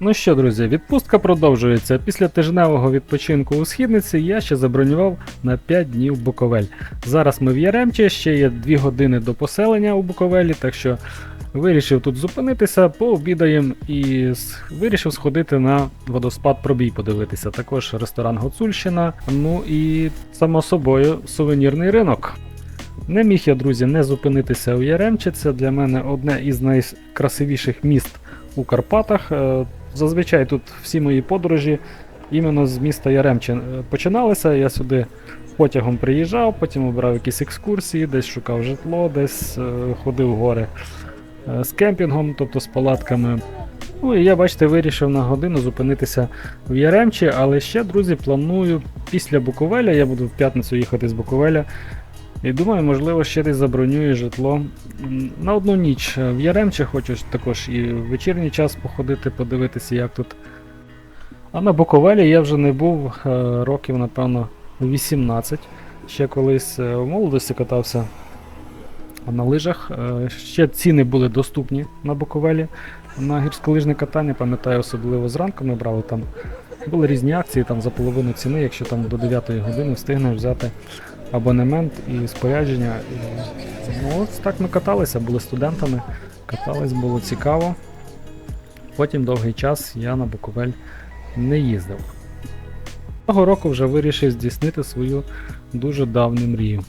Ну що, друзі, відпустка продовжується. Після тижневого відпочинку у східниці я ще забронював на 5 днів Буковель. Зараз ми в Яремчі, ще є 2 години до поселення у Буковелі, так що вирішив тут зупинитися, пообідаємо і вирішив сходити на водоспад пробій подивитися. Також ресторан Гоцульщина. Ну і само собою сувенірний ринок. Не міг я, друзі, не зупинитися у Яремчі. Це для мене одне із найкрасивіших міст у Карпатах. Зазвичай тут всі мої подорожі іменно з міста Яремче е, починалися. Я сюди потягом приїжджав, потім обирав якісь екскурсії, десь шукав житло, десь е, ходив в гори е, з кемпінгом, тобто з палатками. Ну і я, бачите, вирішив на годину зупинитися в Яремчі, але ще, друзі, планую після Буковеля, я буду в п'ятницю їхати з Буковеля. І думаю, можливо, ще десь забронюю житло на одну ніч в Яремче, хочу також і в вечірній час походити, подивитися, як тут. А на Буковелі я вже не був е, років, напевно, 18. Ще колись е, в молодості катався на лижах. Е, Ще ціни були доступні на Буковелі на гірськолижне катання. Пам'ятаю, особливо зранку ми брали там. Були різні акції там за половину ціни, якщо там до 9 години встигнеш взяти абонемент і спорядження. І, ну, ось так ми каталися, були студентами, катались, було цікаво. Потім довгий час я на Буковель не їздив. Того року вже вирішив здійснити свою дуже давню мрію.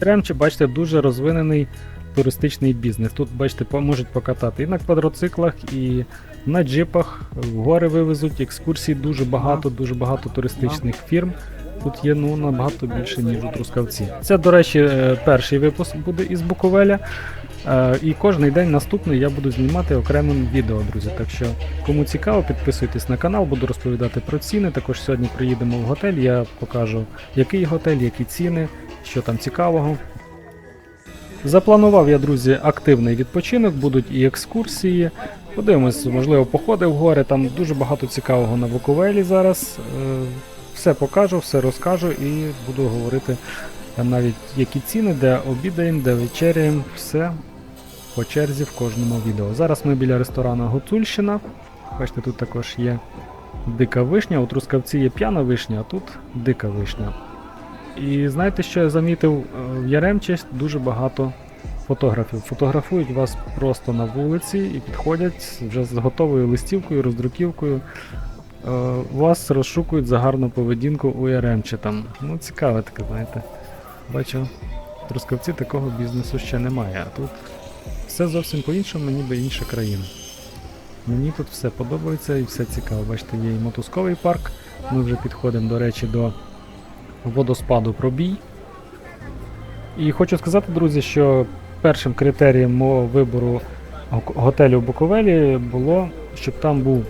Ремче, бачите, дуже розвинений туристичний бізнес. Тут, бачите, можуть покатати і на квадроциклах, і на джипах, в гори вивезуть, екскурсій дуже багато, дуже багато туристичних фірм. Тут є ну, набагато більше, ніж у Трускавці. Це, до речі, е, перший випуск буде із Буковеля. Е, І кожний день наступний я буду знімати окремим відео, друзі. Так що, кому цікаво, підписуйтесь на канал, буду розповідати про ціни. Також сьогодні приїдемо в готель, я покажу, який готель, які ціни, що там цікавого. Запланував я, друзі, активний відпочинок, будуть і екскурсії. Подивимось, можливо, походи в гори, там дуже багато цікавого на Буковелі зараз. Все покажу, все розкажу і буду говорити навіть які ціни, де обідаємо, де вечеряємо, все по черзі в кожному відео. Зараз ми біля ресторану Гуцульщина. Бачите, тут також є дика вишня. У Трускавці є п'яна вишня, а тут дика вишня. І знаєте, що я замітив? Е, В Яремчі дуже багато фотографів. Фотографують вас просто на вулиці і підходять вже з готовою листівкою, роздруківкою. Е, Вас розшукують за гарну поведінку у Яремчі там. Ну, цікаве таке, знаєте. Бачу, в Трускавці такого бізнесу ще немає, а тут все зовсім по-іншому, ніби інша країна. Мені тут все подобається і все цікаво. Бачите, є і мотузковий парк. Ми вже підходимо, до речі, до водоспаду пробій. І хочу сказати, друзі, що першим критерієм мого вибору готелю в Буковелі було, щоб там був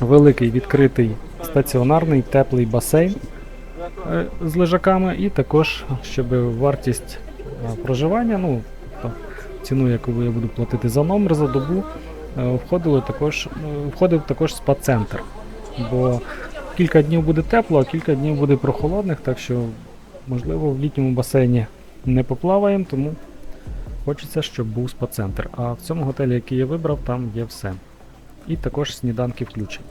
великий відкритий стаціонарний теплий басейн е, з лежаками, і також, щоб вартість е, проживання, ну, ціну, яку я буду платити за номер за добу, е, входило також, входив також спа-центр. Бо кілька днів буде тепло, а кілька днів буде прохолодних, так що, можливо, в літньому басейні не поплаваємо, тому хочеться, щоб був спа-центр. А в цьому готелі, який я вибрав, там є все. І також сніданки включені.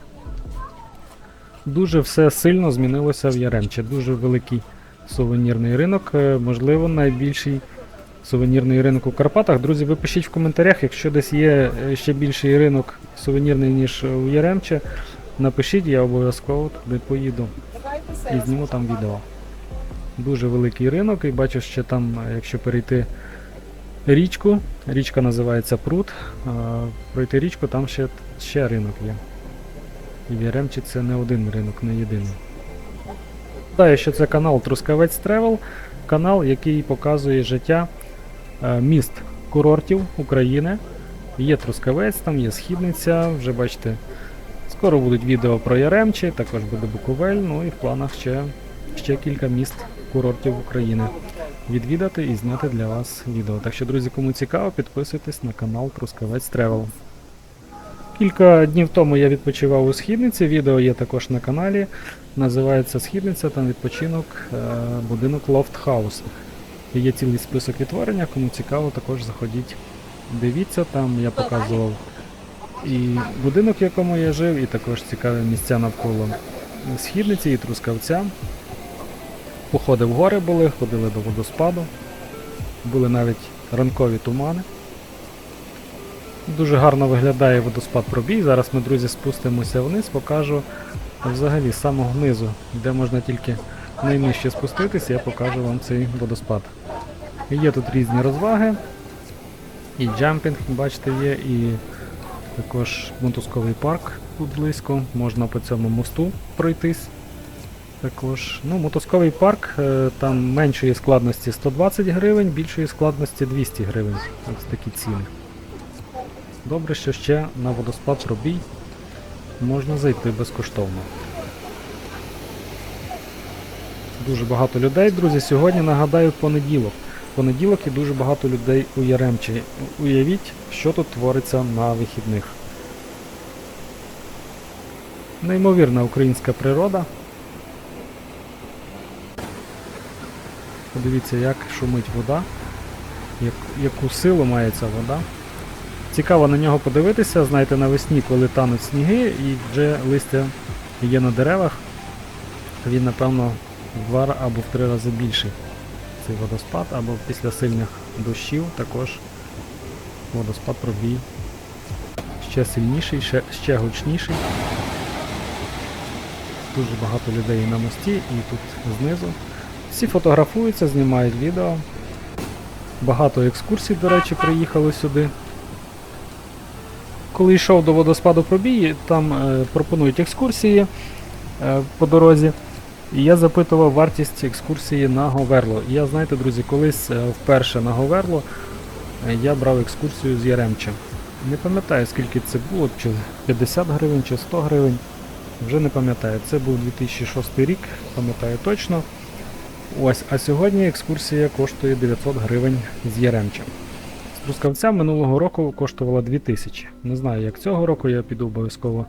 Дуже все сильно змінилося в Яремче. Дуже великий сувенірний ринок, е, можливо, найбільший сувенірний ринок у Карпатах. Друзі, ви пишіть в коментарях, якщо десь є е, ще більший ринок сувенірний, ніж у Яремче. Напишіть, я обов'язково туди поїду і зніму там відео. Дуже великий ринок, і бачу, що там, е, якщо перейти річку, річка називається Прут, пройти річку, там ще, ще ринок є. І в Яремчі це не один ринок, не єдиний. Нагадаю, що це канал Трускавець Тревел, канал, який показує життя е, міст курортів України. Є Трускавець, там є Східниця, вже бачите, Скоро будуть відео про Яремчі, також буде Буковель, ну і в планах ще, ще кілька міст курортів України відвідати і зняти для вас відео. Так що, друзі, кому цікаво, підписуйтесь на канал Трускавець Тревел. Кілька днів тому я відпочивав у Східниці, відео є також на каналі. Називається Східниця, там відпочинок, е, будинок House. Є цілий список відтворення, кому цікаво, також заходіть. Дивіться, там я показував і будинок, в якому я жив, і також цікаві місця навколо східниці і трускавця. Походи в гори були, ходили до водоспаду, були навіть ранкові тумани. Дуже гарно виглядає водоспад пробій. Зараз ми, друзі, спустимося вниз, покажу взагалі з самого низу, де можна тільки найнижче спуститися, я покажу вам цей водоспад. Є тут різні розваги, і джампінг, бачите, є, і також мотузковий парк тут близько, можна по цьому мосту пройтись. Також, ну, мотузковий парк, е, там меншої складності 120 гривень, більшої складності 200 гривень. Ось такі ціни. Добре, що ще на водоспад пробій можна зайти безкоштовно. Дуже багато людей, друзі. Сьогодні нагадаю понеділок. Понеділок і дуже багато людей у Яремчі. Уявіть, що тут твориться на вихідних. Неймовірна українська природа. Подивіться, як шумить вода, як, яку силу має ця вода. Цікаво на нього подивитися, знаєте, навесні, коли тануть сніги і вже листя є на деревах, він, напевно, в два або в три рази більший цей водоспад, або після сильних дощів також водоспад пробій ще сильніший, ще, ще гучніший. Дуже багато людей на мості, і тут знизу. Всі фотографуються, знімають відео. Багато екскурсій, до речі, приїхали сюди. Коли йшов до водоспаду пробій, там е, пропонують екскурсії е, по дорозі. І я запитував вартість екскурсії на Говерло. І я, знаєте, друзі, колись е, вперше на Говерло е, я брав екскурсію з Яремчем. Не пам'ятаю, скільки це було, чи 50 гривень, чи 100 гривень. Вже не пам'ятаю. Це був 2006 рік, пам'ятаю точно. Ось, а сьогодні екскурсія коштує 900 гривень з Яремчем. З Трускавця минулого року коштувала 2000. Не знаю, як цього року, я піду обов'язково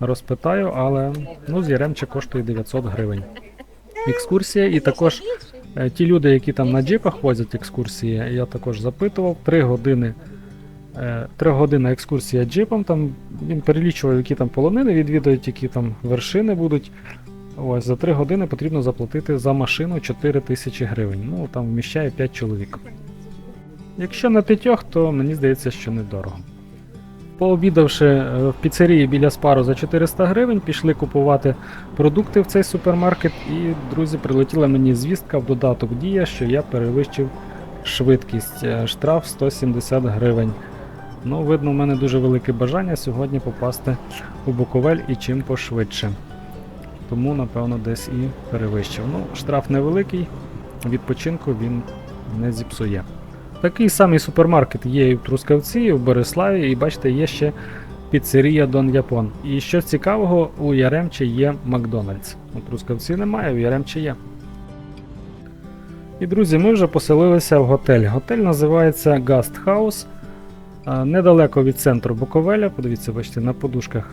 розпитаю, але ну, з Яремча коштує 900 гривень. Екскурсія, і також е, ті люди, які там на джипах возять екскурсії, я також запитував. 3 години. е, Три години екскурсія джипом, там він перелічував, які там полонини відвідають, які там вершини будуть. Ось за 3 години потрібно заплатити за машину 4 тисячі гривень. Ну там вміщає 5 чоловік. Якщо на п'ятьох, то мені здається, що недорого. Пообідавши е, в піцерії біля спару за 400 гривень, пішли купувати продукти в цей супермаркет, і, друзі, прилетіла мені звістка в додаток Дія, що я перевищив швидкість. Е, Штраф 170 гривень. Ну, видно, в мене дуже велике бажання сьогодні попасти у Буковель і чим пошвидше. Тому, напевно, десь і перевищив. Ну, штраф невеликий, відпочинку він не зіпсує. Такий самий супермаркет є і в Трускавці, і в Бориславі, і бачите, є ще піцерія Дон Япон. І що цікавого, у Яремчі є Макдональдс. У Трускавці немає, у Яремчі є. І друзі, ми вже поселилися в готель. Готель називається Gast House. Недалеко від центру Буковеля. Подивіться, бачите, на подушках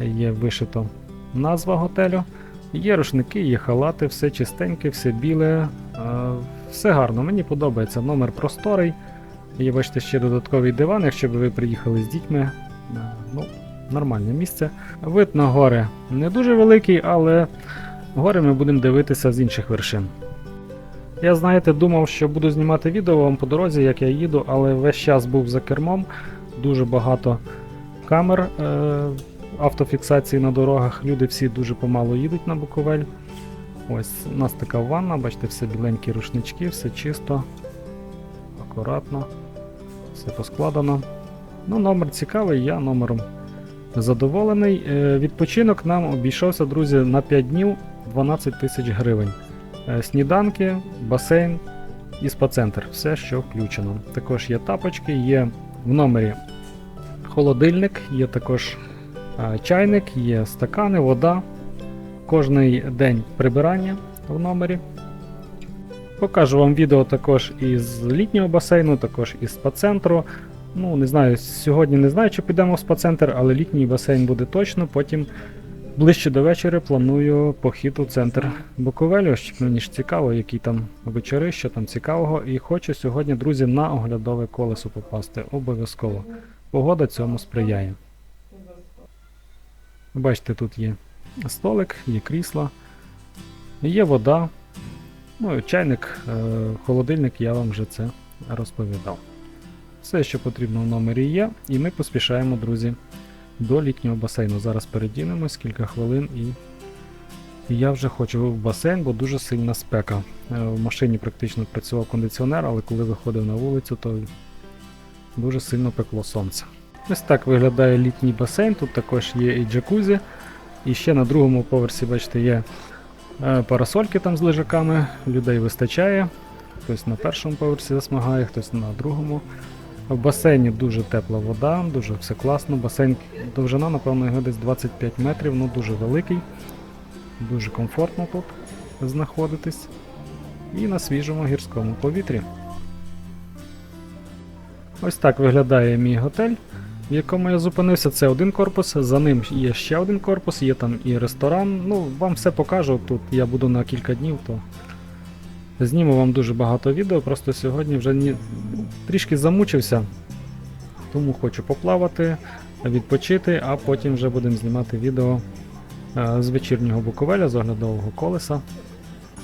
є вишито назва готелю. Є рушники, є халати, все чистеньке, все біле. а, Все гарно, мені подобається. Номер просторий. Є, бачите, ще додатковий диван, якщо б ви приїхали з дітьми. Е, Ну, нормальне місце. Вид на гори не дуже великий, але гори ми будемо дивитися з інших вершин. Я, знаєте, думав, що буду знімати відео вам по дорозі, як я їду, але весь час був за кермом. Дуже багато камер е- автофіксації на дорогах. Люди всі дуже помало їдуть на Буковель. Ось у нас така ванна, бачите, все біленькі рушнички, все чисто, акуратно, все поскладено. Ну, номер цікавий, я номером задоволений. Е, Відпочинок нам обійшовся, друзі, на 5 днів 12 тисяч гривень. Е, Сніданки, басейн і спа-центр. Все, що включено. Також є тапочки, є в номері холодильник, є також чайник, є стакани, вода. Кожний день прибирання в номері. Покажу вам відео також із літнього басейну, також із спа-центру. Ну, не знаю, сьогодні не знаю, чи підемо в спа-центр, але літній басейн буде точно. Потім ближче до вечора планую похід у центр Буковелю. Щоб Мені ж цікаво, які там вечори, що там цікавого. І хочу сьогодні, друзі, на оглядове колесо попасти. Обов'язково. Погода цьому сприяє. Бачите, тут є столик, є крісло, є вода. Ну, чайник, е, холодильник, я вам вже це розповідав. Все, що потрібно в номері є, і ми поспішаємо, друзі, до літнього басейну. Зараз передінемось кілька хвилин і я вже хочу в басейн, бо дуже сильна спека. Е, В машині практично працював кондиціонер, але коли виходив на вулицю, то дуже сильно пекло сонце. Ось так виглядає літній басейн. Тут також є і джакузі. І ще на другому поверсі, бачите, є е, парасольки там з лежаками. Людей вистачає. Хтось на першому поверсі засмагає, хтось на другому. В басейні дуже тепла вода, дуже все класно. Басейн довжина, напевно, його десь 25 метрів, ну дуже великий. Дуже комфортно тут знаходитись. І на свіжому гірському повітрі. Ось так виглядає мій готель, в якому я зупинився. Це один корпус, за ним є ще один корпус, є там і ресторан. Ну, вам все покажу. Тут я буду на кілька днів, то зніму вам дуже багато відео. Просто сьогодні вже ні... трішки замучився, тому хочу поплавати, відпочити, а потім вже будемо знімати відео е, з вечірнього Буковеля, з оглядового колеса.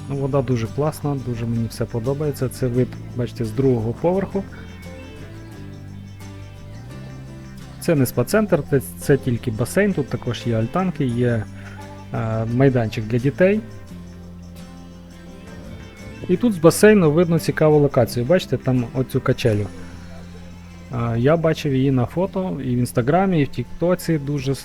Ну, Вода дуже класна, дуже мені все подобається. Це вид, бачите, з другого поверху. Це не спа-центр, це, це тільки басейн, тут також є альтанки, є е, майданчик для дітей. І тут з басейну видно цікаву локацію. Бачите, там оцю качелю. Е, я бачив її на фото і в інстаграмі, і в Тіктоці. Дуже е,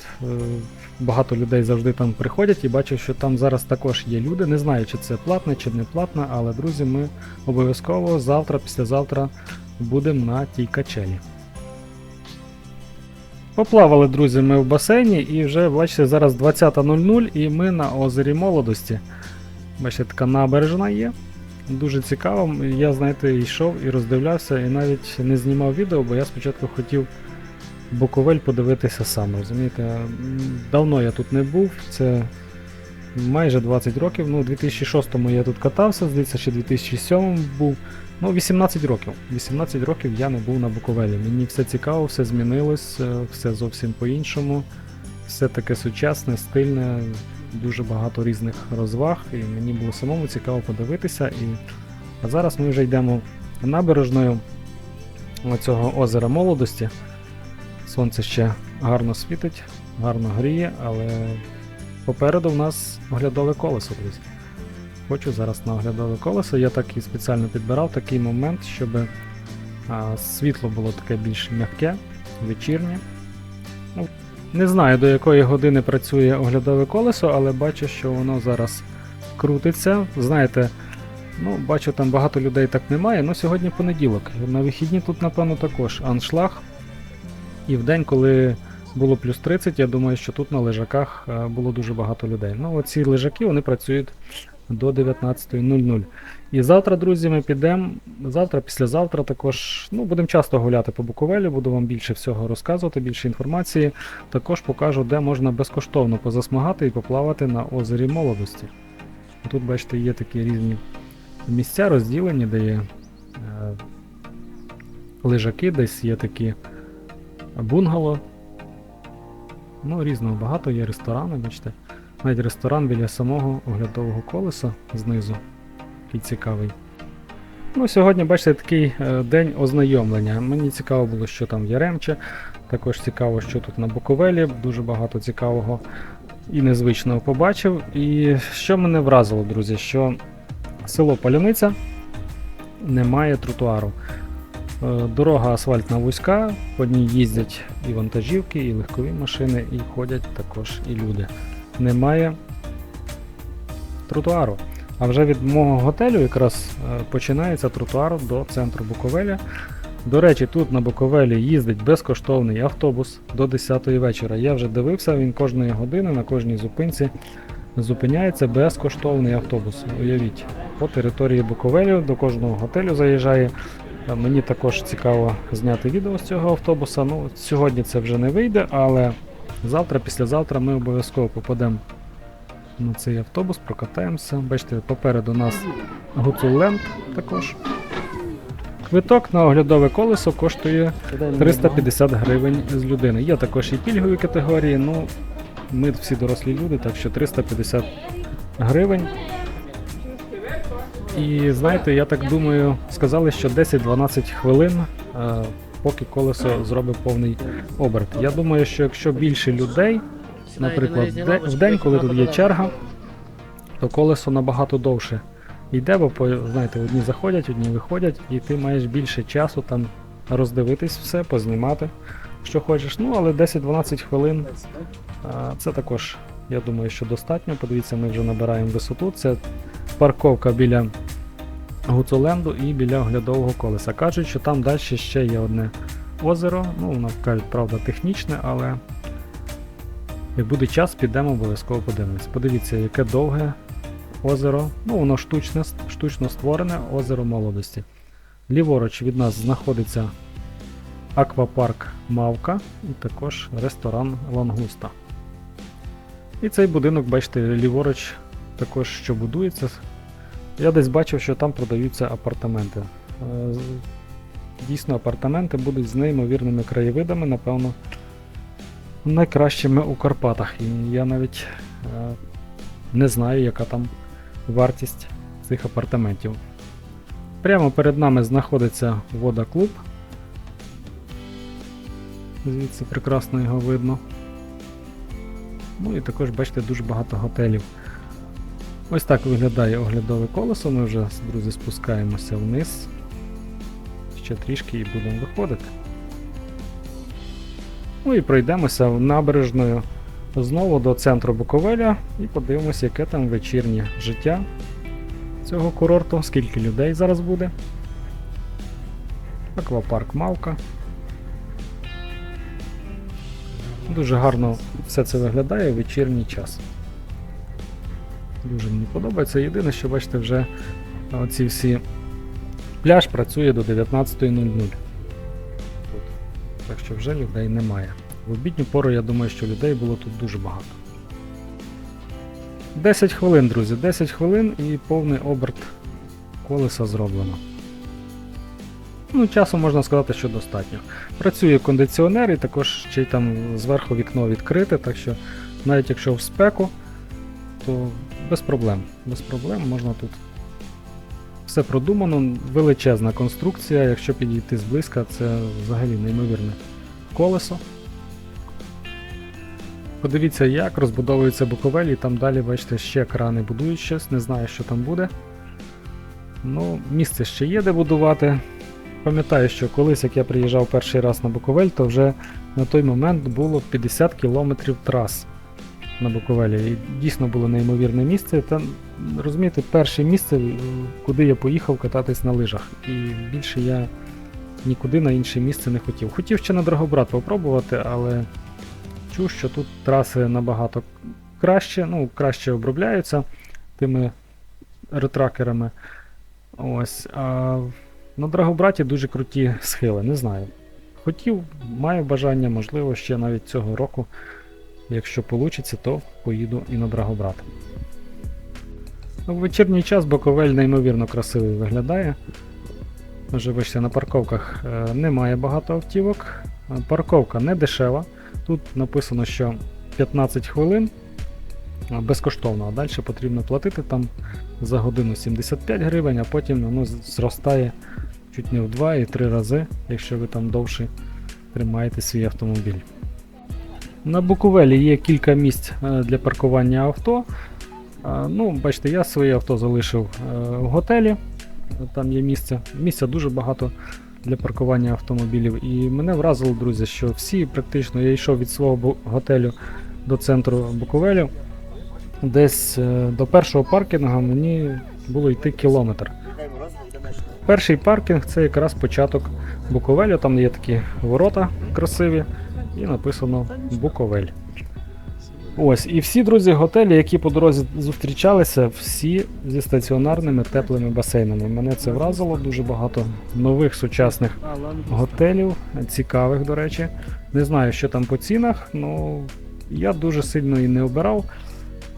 багато людей завжди там приходять і бачу, що там зараз також є люди. Не знаю, чи це платне, чи не платне, але друзі, ми обов'язково завтра, післязавтра будемо на тій качелі. Поплавали, друзі, ми в басейні і вже, бачите, зараз 20.00 і ми на озері Молодості. Бачите, така набережна є. Дуже цікаво. Я, знаєте, йшов і роздивлявся, і навіть не знімав відео, бо я спочатку хотів Буковель подивитися сам. Розумієте, давно я тут не був, це майже 20 років. Ну, у 2006-му я тут катався, здається, ще 2007 був. Ну, 18 років. 18 років я не був на Буковелі. Мені все цікаво, все змінилось, е, все зовсім по-іншому. Все таке сучасне, стильне, дуже багато різних розваг, і мені було самому цікаво подивитися. І... А зараз ми вже йдемо набережною цього озера молодості. Сонце ще гарно світить, гарно гріє, але попереду в нас оглядове колесо, друзі. Хочу зараз на оглядове колесо. Я так і спеціально підбирав такий момент, щоб світло було таке більш м'яке, вечірнє. Ну, не знаю до якої години працює оглядове колесо, але бачу, що воно зараз крутиться. Знаєте, ну, бачу, там багато людей так немає. Ну сьогодні понеділок. На вихідні тут, напевно, також аншлаг. І в день, коли було плюс 30, я думаю, що тут на лежаках е, було дуже багато людей. Ну, оці лежаки вони працюють до 19.00. І завтра, друзі, ми підемо. Завтра, післязавтра також ну, будемо часто гуляти по Буковелі, буду вам більше всього розказувати, більше інформації. Також покажу, де можна безкоштовно позасмагати і поплавати на озері молодості. Тут, бачите, є такі різні місця розділені, де є е, лежаки, десь є такі бунгало. Ну, різного багато, є ресторани, бачите. Навіть ресторан біля самого оглядового колеса знизу. Такий цікавий. Ну, Сьогодні, бачите, такий е, день ознайомлення. Мені цікаво було, що там в Яремче. Також цікаво, що тут на Буковелі. Дуже багато цікавого і незвичного побачив. І що мене вразило, друзі, що село Паляниця немає тротуару. Е, Дорога асфальтна вузька, по ній їздять і вантажівки, і легкові машини, і ходять також і люди. Немає тротуару. А вже від мого готелю якраз е, починається тротуар до центру Буковеля. До речі, тут на Буковелі їздить безкоштовний автобус до 10 вечора. Я вже дивився, він кожної години на кожній зупинці зупиняється безкоштовний автобус. Уявіть, по території Буковелю до кожного готелю заїжджає. Е, Мені також цікаво зняти відео з цього автобуса. Ну, сьогодні це вже не вийде, але завтра, післязавтра ми обов'язково попадемо на цей автобус, прокатаємося. Бачите, попереду нас Гуцулленд також. Квиток на оглядове колесо коштує 350 гривень з людини. Є також і пільгові категорії, ну ми всі дорослі люди, так що 350 гривень. І знаєте, я так думаю, сказали, що 10-12 хвилин, е, поки колесо зробить повний оберт. Я думаю, що якщо більше людей, наприклад, в день, коли тут є черга, то колесо набагато довше йде, бо знаєте, одні заходять, одні виходять, і ти маєш більше часу там роздивитись все, познімати, що хочеш. Ну, але 10-12 хвилин це також, я думаю, що достатньо. Подивіться, ми вже набираємо висоту. Це парковка біля Гуцуленду і біля оглядового колеса. Кажуть, що там далі ще є одне озеро. Ну, воно кажуть, правда, технічне, але як буде час, підемо обов'язково подивимось. Подивіться, яке довге озеро. Ну, воно штучне, штучно створене озеро молодості. Ліворуч від нас знаходиться аквапарк Мавка і також ресторан Лангуста. І цей будинок, бачите, ліворуч також що будується. Я десь бачив, що там продаються апартаменти. Е, Дійсно, апартаменти будуть з неймовірними краєвидами, напевно, найкращими у Карпатах. І я навіть е, не знаю, яка там вартість цих апартаментів. Прямо перед нами знаходиться водоклуб. Звідси прекрасно його видно. Ну і також, бачите, дуже багато готелів. Ось так виглядає оглядове колесо. Ми вже, друзі, спускаємося вниз. Ще трішки і будемо виходити. Ну і пройдемося набережною знову до центру Буковеля і подивимося, яке там вечірнє життя цього курорту, скільки людей зараз буде. Аквапарк Мавка. Дуже гарно все це виглядає в вечірній час. Дуже мені подобається. Єдине, що бачите, вже оці всі пляж працює до 19.00. Тут. Так що вже людей немає. В обідню пору я думаю, що людей було тут дуже багато. 10 хвилин, друзі, 10 хвилин і повний оберт колеса зроблено. Ну, часу можна сказати, що достатньо. Працює кондиціонер і також ще й там зверху вікно відкрите, так що навіть якщо в спеку, то без проблем. Без проблем можна тут. Все продумано, величезна конструкція, якщо підійти зблизька, це взагалі неймовірне колесо. Подивіться, як розбудовується Буковель, і там далі, бачите, ще крани будують щось, не знаю, що там буде. Ну, місце ще є де будувати. Пам'ятаю, що колись, як я приїжджав перший раз на Буковель, то вже на той момент було 50 кілометрів трас на Буковелі. І дійсно було неймовірне місце. Та, розумієте, перше місце, е, куди я поїхав кататись на лижах. І більше я нікуди на інше місце не хотів. Хотів ще на Драгобрат попробувати, але чув, що тут траси набагато краще, ну, краще обробляються тими ретракерами. Ось. А на Драгобраті дуже круті схили, не знаю. Хотів, маю бажання, можливо, ще навіть цього року, якщо вийде, то поїду і на Драгобрат. У вечірній час Боковель неймовірно красивий виглядає. Вже на парковках е, немає багато автівок. Парковка не дешева. Тут написано, що 15 хвилин безкоштовно, а далі потрібно платити там за годину 75 гривень, а потім воно зростає чуть не в 2 і 3 рази, якщо ви там довше тримаєте свій автомобіль. На Буковелі є кілька місць е, для паркування авто. Ну, бачите, я своє авто залишив е, в готелі. Там є місце. Місця дуже багато для паркування автомобілів. І мене вразило, друзі, що всі практично я йшов від свого готелю до центру Буковелю. Десь е, до першого паркінгу мені було йти кілометр. Перший паркінг це якраз початок Буковелю, там є такі ворота красиві, і написано Буковель. Ось, і всі друзі готелі, які по дорозі зустрічалися, всі зі стаціонарними теплими басейнами. Мене це вразило дуже багато нових сучасних готелів, цікавих, до речі. Не знаю, що там по цінах, але я дуже сильно і не обирав,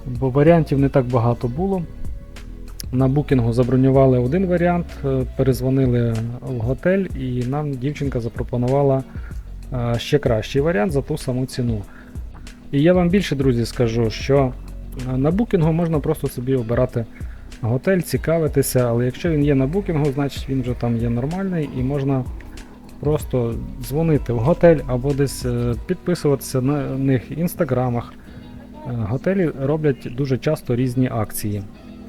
бо варіантів не так багато було. На букінгу забронювали один варіант, е, перезвонили в готель, і нам дівчинка запропонувала ще кращий варіант за ту саму ціну. І я вам більше, друзі, скажу, що е, на букінгу можна просто собі обирати готель, цікавитися, але якщо він є на букінгу, значить він вже там є нормальний і можна просто дзвонити в готель або десь е, підписуватися на них в інстаграмах. Е, Готелі роблять дуже часто різні акції,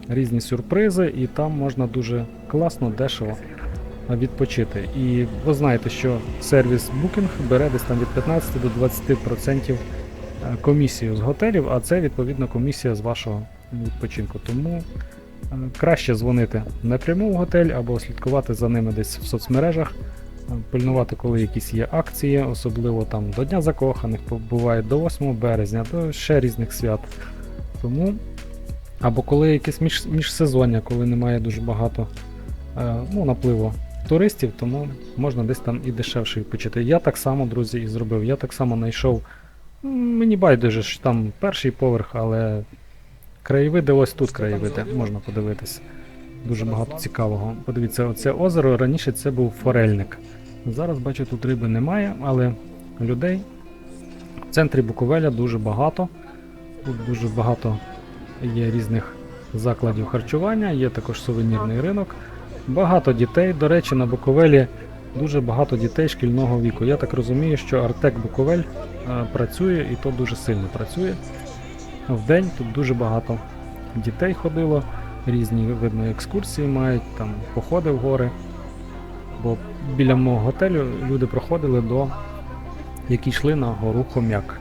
різні сюрпризи, і там можна дуже класно, дешево е, відпочити. І ви знаєте, що сервіс Booking бере десь там від 15 до 20% е, комісію з готелів, а це відповідно комісія з вашого відпочинку. Тому е, краще дзвонити напряму в готель або слідкувати за ними десь в соцмережах, е, пильнувати, коли якісь є акції, особливо там до Дня Закоханих, буває до 8 березня, до ще різних свят. Тому або коли якесь між, міжсезоння, коли немає дуже багато е, ну, напливу туристів, тому можна десь там і дешевше відпочити. Я так само, друзі, і зробив. Я так само знайшов. Мені байдуже, що там перший поверх, але краєвиди, ось тут краєвиди, можна подивитися. Дуже багато цікавого. Подивіться, оце озеро раніше це був форельник. Зараз бачу, тут риби немає, але людей в центрі Буковеля дуже багато. Тут дуже багато є різних закладів харчування, є також сувенірний ринок. Багато дітей. До речі, на Буковелі дуже багато дітей шкільного віку. Я так розумію, що Артек Буковель е, працює і то дуже сильно працює. В день тут дуже багато дітей ходило, різні видно екскурсії мають, там походи в гори. Бо біля мого готелю люди проходили до які йшли на гору Хом'як.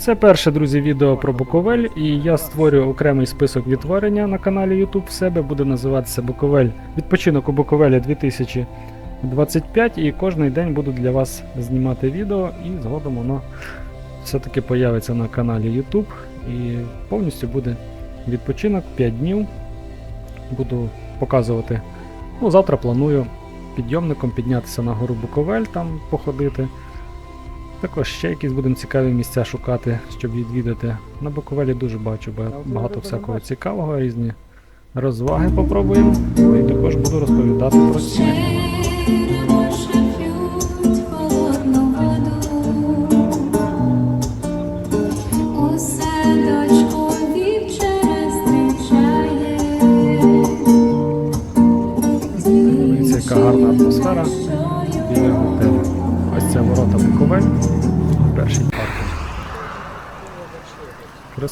Це перше, друзі, відео про Буковель, і я створюю окремий список відтворення на каналі YouTube в себе. Буде називатися Буковель відпочинок у Буковелі 2025. І кожен день буду для вас знімати відео, і згодом воно все-таки появиться на каналі YouTube. І повністю буде відпочинок 5 днів. Буду показувати. Ну, завтра планую підйомником піднятися на гору Буковель, там походити. Також ще якісь будемо цікаві місця шукати, щоб відвідати. На Буковелі дуже бачу багато всякого цікавого, різні розваги попробуємо. Ну і також буду розповідати про ці.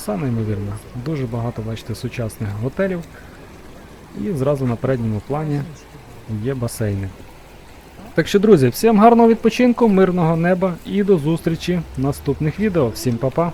Краса неймовірна. Дуже багато, бачите, сучасних готелів. І зразу на передньому плані є басейни. Так що, друзі, всім гарного відпочинку, мирного неба і до зустрічі в наступних відео. Всім па-па!